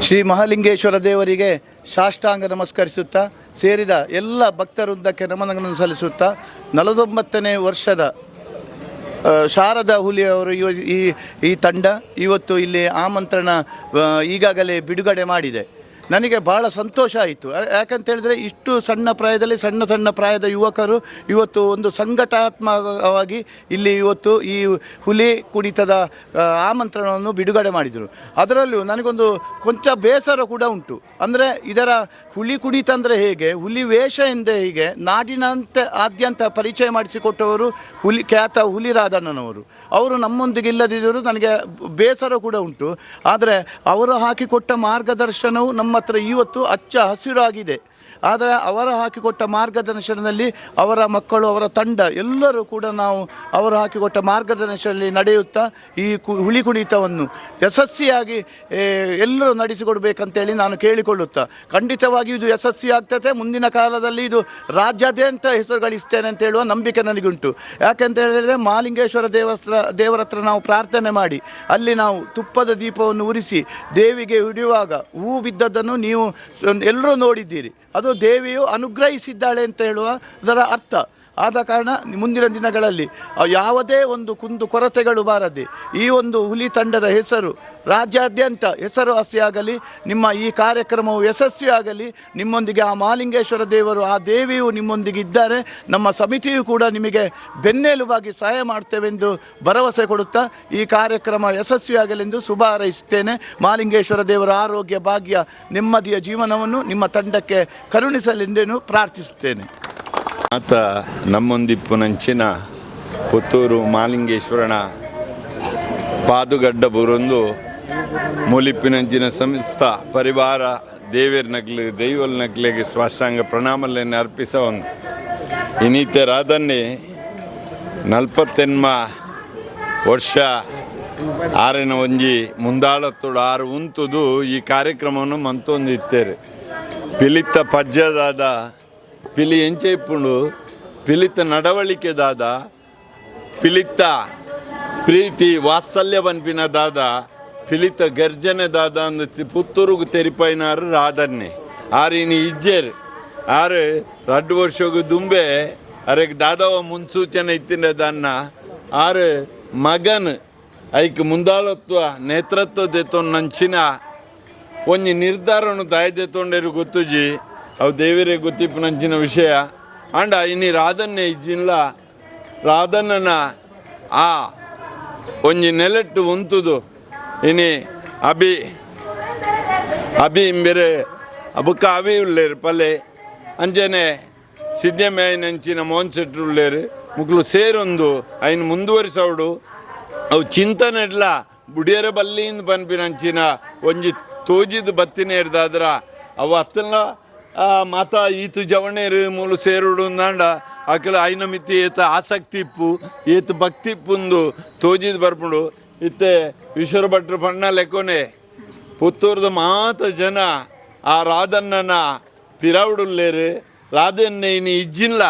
ಶ್ರೀ ಮಹಾಲಿಂಗೇಶ್ವರ ದೇವರಿಗೆ ಸಾಷ್ಟಾಂಗ ನಮಸ್ಕರಿಸುತ್ತಾ ಸೇರಿದ ಎಲ್ಲ ಭಕ್ತವೃಂದಕ್ಕೆ ನಮನಗಳನ್ನು ಸಲ್ಲಿಸುತ್ತಾ ನಲವತ್ತೊಂಬತ್ತನೇ ವರ್ಷದ ಶಾರದಾ ಹುಲಿಯವರು ಇವ ಈ ಈ ತಂಡ ಇವತ್ತು ಇಲ್ಲಿ ಆಮಂತ್ರಣ ಈಗಾಗಲೇ ಬಿಡುಗಡೆ ಮಾಡಿದೆ. ನನಗೆ ಭಾಳ ಸಂತೋಷ ಆಯಿತು. ಯಾಕಂತ ಹೇಳಿದ್ರೆ ಇಷ್ಟು ಸಣ್ಣ ಪ್ರಾಯದಲ್ಲಿ ಸಣ್ಣ ಸಣ್ಣ ಪ್ರಾಯದ ಯುವಕರು ಇವತ್ತು ಒಂದು ಸಂಘಟಾತ್ಮಕವಾಗಿ ಇಲ್ಲಿ ಇವತ್ತು ಈ ಹುಲಿ ಕುಣಿತದ ಆಮಂತ್ರಣವನ್ನು ಬಿಡುಗಡೆ ಮಾಡಿದರು. ಅದರಲ್ಲೂ ನನಗೊಂದು ಕೊಂಚ ಬೇಸರ ಕೂಡ ಉಂಟು. ಅಂದರೆ ಇದರ ಹುಲಿ ಕುಣಿತ ಅಂದರೆ ಹೇಗೆ, ಹುಲಿ ವೇಷ ಎಂದೇ ಹೀಗೆ, ನಾಡಿನಂತೆ ಆದ್ಯಂತ ಪರಿಚಯ ಮಾಡಿಸಿಕೊಟ್ಟವರು ಹುಲಿ, ಖ್ಯಾತ ಹುಲಿರಾಧಣ್ಣನವರು ಅವರು ನಮ್ಮೊಂದಿಗೆ ಇಲ್ಲದಿದ್ದರೂ ನನಗೆ ಬೇಸರ ಕೂಡ ಉಂಟು. ಆದರೆ ಅವರು ಹಾಕಿಕೊಟ್ಟ ಮಾರ್ಗದರ್ಶನವು ನಮ್ಮ ಹತ್ರ ಇವತ್ತು ಹಚ್ಚ ಹಸಿರಾಗಿದೆ. ಆದರೆ ಅವರ ಹಾಕಿಕೊಟ್ಟ ಮಾರ್ಗದರ್ಶನದಲ್ಲಿ ಅವರ ಮಕ್ಕಳು, ಅವರ ತಂಡ, ಎಲ್ಲರೂ ಕೂಡ ನಾವು ಅವರು ಹಾಕಿಕೊಟ್ಟ ಮಾರ್ಗದರ್ಶನದಲ್ಲಿ ನಡೆಯುತ್ತಾ ಈ ಕು, ಹುಲಿ ಕುಣಿತವನ್ನು ಯಶಸ್ವಿಯಾಗಿ ಎಲ್ಲರೂ ನಡೆಸಿಕೊಡ್ಬೇಕಂತೇಳಿ ನಾನು ಕೇಳಿಕೊಳ್ಳುತ್ತಾ. ಖಂಡಿತವಾಗಿ ಇದು ಯಶಸ್ವಿ ಆಗ್ತದೆ. ಮುಂದಿನ ಕಾಲದಲ್ಲಿ ಇದು ರಾಜ್ಯಾದ್ಯಂತ ಹೆಸರು ಗಳಿಸ್ತೇನೆ ಅಂತ ಹೇಳುವ ನಂಬಿಕೆ ನನಗುಂಟು. ಯಾಕೆಂತ ಹೇಳಿದರೆ ಮಾಲಿಂಗೇಶ್ವರ ದೇವಸ್ಥ ದೇವರ ಹತ್ರ ನಾವು ಪ್ರಾರ್ಥನೆ ಮಾಡಿ, ಅಲ್ಲಿ ನಾವು ತುಪ್ಪದ ದೀಪವನ್ನು ಉರಿಸಿ ದೇವಿಗೆ ಹಿಡಿಯುವಾಗ ಹೂ ಬಿದ್ದದ್ದನ್ನು ನೀವು ಎಲ್ಲರೂ ನೋಡಿದ್ದೀರಿ. ಅದು ದೇವಿಯು ಅನುಗ್ರಹಿಸಿದ್ದಾಳೆ ಅಂತ ಹೇಳುವ ಅದರ ಅರ್ಥ. ಆದ ಕಾರಣ ಮುಂದಿನ ದಿನಗಳಲ್ಲಿ ಯಾವುದೇ ಒಂದು ಕುಂದು ಕೊರತೆಗಳು ಬಾರದೆ ಈ ಒಂದು ಹುಲಿ ತಂಡದ ಹೆಸರು ರಾಜ್ಯಾದ್ಯಂತ ಹೆಸರುವಾಸಿಯಾಗಲಿ, ನಿಮ್ಮ ಈ ಕಾರ್ಯಕ್ರಮವು ಯಶಸ್ವಿಯಾಗಲಿ, ನಿಮ್ಮೊಂದಿಗೆ ಆ ಮಾಲಿಂಗೇಶ್ವರ ದೇವರು, ಆ ದೇವಿಯು ನಿಮ್ಮೊಂದಿಗೆ ಇದ್ದಾರೆ, ನಮ್ಮ ಸಮಿತಿಯು ಕೂಡ ನಿಮಗೆ ಬೆನ್ನೆಲುಬಾಗಿ ಸಹಾಯ ಮಾಡ್ತೇವೆಂದು ಭರವಸೆ ಕೊಡುತ್ತಾ ಈ ಕಾರ್ಯಕ್ರಮ ಯಶಸ್ವಿಯಾಗಲೆಂದು ಶುಭ ಹಾರೈಸುತ್ತೇನೆ. ಮಾಲಿಂಗೇಶ್ವರ ದೇವರ ಆರೋಗ್ಯ ಭಾಗ್ಯ ನೆಮ್ಮದಿಯ ಜೀವನವನ್ನು ನಿಮ್ಮ ತಂಡಕ್ಕೆ ಕರುಣಿಸಲೆಂದೇನು ಪ್ರಾರ್ಥಿಸುತ್ತೇನೆ. ಆತ ನಮ್ಮೊಂದಿಪ್ಪುನಂಚಿನ ಪುತ್ತೂರು ಮಾಲಿಂಗೇಶ್ವರನ ಪಾದುಗಡ್ಡ ಬುರೊಂದು ಮೂಲಿಪ್ಪಿನಂಚಿನ ಸಂಸ್ಥ ಪರಿವಾರ ದೇವೇರ್ ನಗ್ಲಿ, ದೈವಲ್ ನಗ್ಲಿಗೆ ಸ್ವಾಷ್ಟಾಂಗ ಪ್ರಣಾಮಲೆಯನ್ನು ಅರ್ಪಿಸ ಒಂದು ಇನೀತೆ ರಾಧನ್ನೇ ನಲ್ಪತ್ತೆನ್ಮ ವರ್ಷ ಆರಿನ ಒಂಜಿ ಮುಂದಾಳತ್ತುಡು ಆರು ಉಂತುದು ಈ ಕಾರ್ಯಕ್ರಮವನ್ನು ಮಂತೊಂದಿತ್ತೇರೆ. ಪಿಲಿತ ಪಜ್ಜದಾದ ಪಿಲಿ ಎಂಚೆ ಇಪ್ಪುಂಡು ನಡವಳಿಕೆ ನಡವಳಿಕೆದಾದ ಪಿಲಿತ ಪ್ರೀತಿ ವಾತ್ಸಲ್ಯ ಬನ್ಪಿನ ದಾದ, ಪಿಲಿತ ಗರ್ಜನೆ ದಾದ ಅಂದ ಪುತ್ತೂರುಗು ತೆರಿಪೈನಾರು ರಾಧನ್ನೆ ಆರಿನಿ ಇಜ್ಜೇರು, ಆರು ರಡ್ಡು ವರ್ಷಗು ದುಂಬೆ, ಅರೆಗ್ ದಾದವ ಮುನ್ಸೂಚನೆ ಇತ್ತಿನ ದನ್ನ, ಆರು ಮಗನ್ ಐಕ್ ಮುಂದಾಳತ್ವ ನೇತೃತ್ವ ದೆತ್ತೊಂದು ನಂಚಿನ ಒಂಜಿ ನಿರ್ಧಾರವನ್ನು ತಾಯ್ದೆತ್ತೊಂಡೇರು ಗೊತ್ತುಜಿ ಅವು ದೇವಿರೇ ಗೊತ್ತಿಪ್ಪು ನಂಚಿನ ವಿಷಯ. ಅಂಡ ಇನಿ ರಾಧನ್ನೆ ಇಜ್ಜಿನ್ಲ. ರಾಧನ್ನನ ಆ ಒಂಜಿ ನೆಲೆಟ್ಟು ಉಂತುದು. ಇನಿ ಅಭಿ ಅಭಿ ಇಂಬೆರೆ ಅಬುಕ್ಕ ಅಭಿ ಉಳ್ಳೇರು ಪಲ್ಲೆ. ಅಂಜನೆ ಸಿದ್ದಮೇಯನಂಚಿನ ಮೋಹನ್ ಶೆಟ್ರು ಉಳ್ಳೇರು. ಮುಕ್ಲು ಸೇರೊಂದು, ಐನ್ ಮುಂದುವರಿಸೋಡು. ಅವು ಚಿಂತನೆಡ್ಲ ಬುಡಿಯರ ಬಲ್ಲಿಂದ ಪನ್ಪಿನಂಚಿನ ಒಂಜಿ ತೋಜಿದ ಬತ್ತಿನ ಹಿಡ್ದಾದ್ರ. ಅವು ಅತ್ತಲ್ಲ ಮಾತ, ಈತು ಜವಣೇರು, ಮೂಲು ಸೇರುಡು ನಾಂಡ ಅಕಲ ಐನ ಮಿತಿ ಏತ ಆಸಕ್ತಿ ಇಪ್ಪು ಏತ ಭಕ್ತಿ ಇಪ್ಪುಂದು ತೋಜಿದ್ ಬರ್ಪುಂಡು. ಇತ್ತೆ ಈಶ್ವರ ಭಟ್ರು ಪಣ್ಣ ಲೆಕ್ಕೊನೆ ಪುತ್ತೂರ್ದ ಮಾತ ಜನ, ಆ ರಾಧಣ್ಣನ ಪಿರವುಡುಲ್ಲೇರು, ರಾಧನ್ನ ಇನ್ನು ಇಜ್ಜಿನ್ಲ,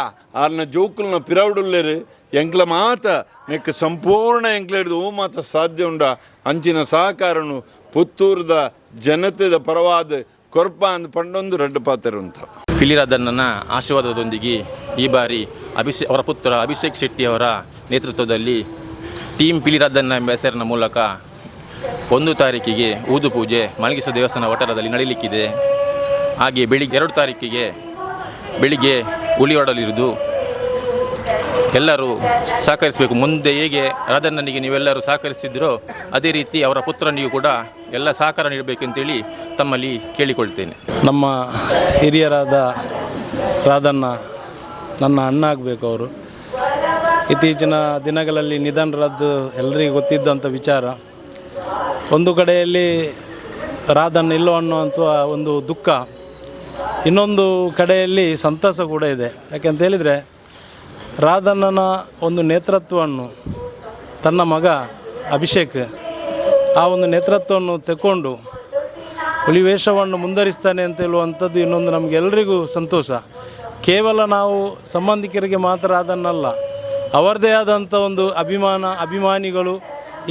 ಆರ್ನ ಜೋಕುಲ್ನ ಪಿರವುಡುಲ್ಲೇರು, ಎಂಕ್ಲ ಮಾತ ನೆಕ್ ಸಂಪೂರ್ಣ ಎಂಕ್ಲ ಹಿಡಿದು ಓ ಮಾತ ಸಾಧ್ಯ ಉಂಡ. ಅಂಚಿನ ಸಹಕಾರನು ಪುತ್ತೂರ್ದ ಜನತೆದ ಪರವಾದ ಕೊರ್ಪ ಅಂದ್ ಪಂಡೊಂದು ರೆಡ್ಡು ಪಾತೆರು ಪಿಲಿರಾಧನ್ನ ಆಶೀರ್ವಾದದೊಂದಿಗೆ ಈ ಬಾರಿ ಅಭಿಷೇಕ್ ಅವರ ಪುತ್ರ ಅಭಿಷೇಕ್ ಶೆಟ್ಟಿ ಅವರ ನೇತೃತ್ವದಲ್ಲಿ ಟೀಮ್ ಪಿಲಿರಾಧನ್ನ ಎಂಬ ಹೆಸರಿನ ಮೂಲಕ ಒಂದು ತಾರೀಕಿಗೆ ಊದು ಪೂಜೆ ಮಲಗಿಸ ದೇವಸ್ಥಾನ ವಠಾರದಲ್ಲಿ ನಡೀಲಿಕ್ಕಿದೆ. ಹಾಗೆ ಬೆಳಿಗ್ಗೆ ಎರಡು ತಾರೀಕಿಗೆ ಬೆಳಿಗ್ಗೆ ಉಳಿಯಾಡಲಿರುವುದು ಎಲ್ಲರೂ ಸಹಕರಿಸಬೇಕು. ಮುಂದೆ ಹೇಗೆ ರಾಧಣ್ಣನಿಗೆ ನೀವೆಲ್ಲರೂ ಸಹಕರಿಸಿದ್ರೋ ಅದೇ ರೀತಿ ಅವರ ಪುತ್ರನಿಗೂ ಕೂಡ ಎಲ್ಲ ಸಹಕಾರ ನೀಡಬೇಕೆಂತೇಳಿ ತಮ್ಮಲ್ಲಿ ಕೇಳಿಕೊಳ್ತೇನೆ. ನಮ್ಮ ಹಿರಿಯರಾದ ರಾಧಣ್ಣ, ನನ್ನ ಅಣ್ಣ ಆಗಬೇಕು ಅವರು. ಇತ್ತೀಚಿನ ದಿನಗಳಲ್ಲಿ ನಿಧನರದ್ದು ಎಲ್ಲರಿಗೂ ಗೊತ್ತಿದ್ದಂಥ ವಿಚಾರ. ಒಂದು ಕಡೆಯಲ್ಲಿ ರಾಧನ್ ಇಲ್ಲೋ ಅನ್ನುವಂಥ ಒಂದು ದುಃಖ. ಇನ್ನೊಂದು ಕಡೆಯಲ್ಲಿ ಸಂತಸ ಕೂಡ ಇದೆ. ಯಾಕೆಂತ ಹೇಳಿದರೆ, ರಾಧಣ್ಣನ ಒಂದು ನೇತೃತ್ವವನ್ನು ತನ್ನ ಮಗ ಅಭಿಷೇಕ್ ಆ ಒಂದು ನೇತೃತ್ವವನ್ನು ಹುಲಿ ಹುಲಿವೇಷವನ್ನು ಮುಂದುವರಿಸ್ತಾನೆ ಅಂತ ಹೇಳುವಂಥದ್ದು ಇನ್ನೊಂದು ನಮಗೆಲ್ಲರಿಗೂ ಸಂತೋಷ. ಕೇವಲ ನಾವು ಸಂಬಂಧಿಕರಿಗೆ ಮಾತ್ರ ಅದನ್ನಲ್ಲ ಅವರದೇ ಆದಂಥ ಒಂದು ಅಭಿಮಾನ, ಅಭಿಮಾನಿಗಳು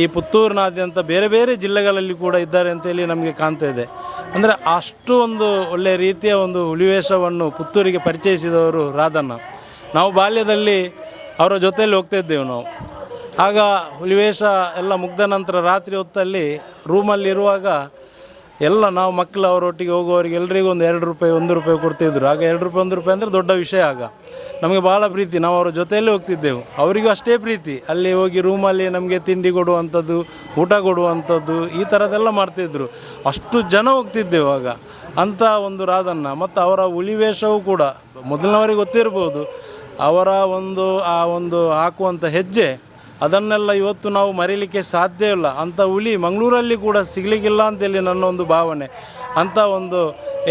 ಈ ಪುತ್ತೂರಿನಾದ್ಯಂತ ಬೇರೆ ಬೇರೆ ಜಿಲ್ಲೆಗಳಲ್ಲಿ ಕೂಡ ಇದ್ದಾರೆ ಅಂತೇಳಿ ನಮಗೆ ಕಾಣ್ತಾ ಇದೆ. ಅಂದರೆ ಅಷ್ಟು ಒಂದು ಒಳ್ಳೆಯ ರೀತಿಯ ಒಂದು ಹುಲಿವೇಷವನ್ನು ಪುತ್ತೂರಿಗೆ ಪರಿಚಯಿಸಿದವರು ರಾಧಣ್ಣ. ನಾವು ಬಾಲ್ಯದಲ್ಲಿ ಅವರ ಜೊತೆಯಲ್ಲಿ ಹೋಗ್ತಾ ಇದ್ದೇವೆ ನಾವು. ಆಗ ಹುಲಿವೇಷ ಎಲ್ಲ ಮುಗ್ದ ನಂತರ ರಾತ್ರಿ ಹೊತ್ತಲ್ಲಿ ರೂಮಲ್ಲಿ ಇರುವಾಗ ಎಲ್ಲ ನಾವು ಮಕ್ಕಳು ಅವರೊಟ್ಟಿಗೆ ಹೋಗುವವರಿಗೆ ಎಲ್ರಿಗೂ ಒಂದು ಎರಡು ರೂಪಾಯಿ, ಒಂದು ರೂಪಾಯಿ ಕೊಡ್ತಿದ್ರು. ಆಗ ಎರಡು ರೂಪಾಯಿ, ಒಂದು ರೂಪಾಯಿ ಅಂದರೆ ದೊಡ್ಡ ವಿಷಯ ಆಗ. ನಮಗೆ ಭಾಳ ಪ್ರೀತಿ. ನಾವು ಅವರ ಜೊತೆಯಲ್ಲೇ ಹೋಗ್ತಿದ್ದೆವು. ಅವರಿಗೂ ಅಷ್ಟೇ ಪ್ರೀತಿ. ಅಲ್ಲಿ ಹೋಗಿ ರೂಮಲ್ಲಿ ನಮಗೆ ತಿಂಡಿ ಕೊಡುವಂಥದ್ದು, ಊಟ ಕೊಡುವಂಥದ್ದು, ಈ ಥರದ್ದೆಲ್ಲ ಮಾಡ್ತಿದ್ರು. ಅಷ್ಟು ಜನ ಹೋಗ್ತಿದ್ದೆವು ಆಗ. ಅಂಥ ಒಂದು ರಾಧನ್ನ ಮತ್ತು ಅವರ ಉಳಿವೇಷವೂ ಕೂಡ. ಮೊದಲಿನವರಿಗೆ ಗೊತ್ತಿರ್ಬೋದು. ಅವರ ಒಂದು, ಆ ಒಂದು ಹಾಕುವಂಥ ಹೆಜ್ಜೆ ಅದನ್ನೆಲ್ಲ ಇವತ್ತು ನಾವು ಮರೀಲಿಕ್ಕೆ ಸಾಧ್ಯ ಇಲ್ಲ. ಅಂಥ ಹುಲಿ ಮಂಗಳೂರಲ್ಲಿ ಕೂಡ ಸಿಗಲಿಕ್ಕಿಲ್ಲ ಅಂತೇಳಿ ನನ್ನ ಒಂದು ಭಾವನೆ. ಅಂಥ ಒಂದು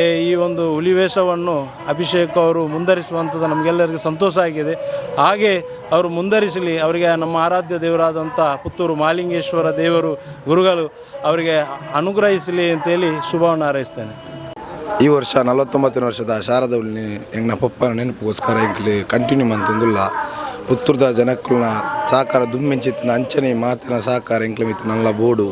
ಈ ಒಂದು ಹುಲಿ ವೇಷವನ್ನು ಅಭಿಷೇಕ್ ಅವರು ಮುಂದರಿಸುವಂಥದ್ದು ನಮಗೆಲ್ಲರಿಗೂ ಸಂತೋಷ ಆಗಿದೆ. ಹಾಗೆ ಅವರು ಮುಂದರಿಸಲಿ, ಅವರಿಗೆ ನಮ್ಮ ಆರಾಧ್ಯ ದೇವರಾದಂಥ ಪುತ್ತೂರು ಮಾಲಿಂಗೇಶ್ವರ ದೇವರು ಗುರುಗಳು ಅವರಿಗೆ ಅನುಗ್ರಹಿಸಲಿ ಅಂತೇಳಿ ಶುಭವನ್ನು ಹಾರೈಸ್ತೇನೆ. ಈ ವರ್ಷ ನಲವತ್ತೊಂಬತ್ತನೇ ವರ್ಷದ ಶಾರದ ಹುಲಿ ಎಂಗ್ನ ಪಪ್ಪನ ನೆನಪಿಗೋಸ್ಕರ ಕಂಟಿನ್ಯೂ ಮಂತಂದುಲ್ಲ. ಪುತ್ತೂರ್ದ ಜನಕ್ಕುಲ್ನ ಸಹಕಾರ ದುಮ್ಮೆಂಚಿತ್ತಿನ ಅಂಚನೆ ಮಾತಿನ ಸಹಕಾರ ಎಂಕ್ಲ ಮಿತ್ತ್ ನಲ್ಲ ಬೋಡು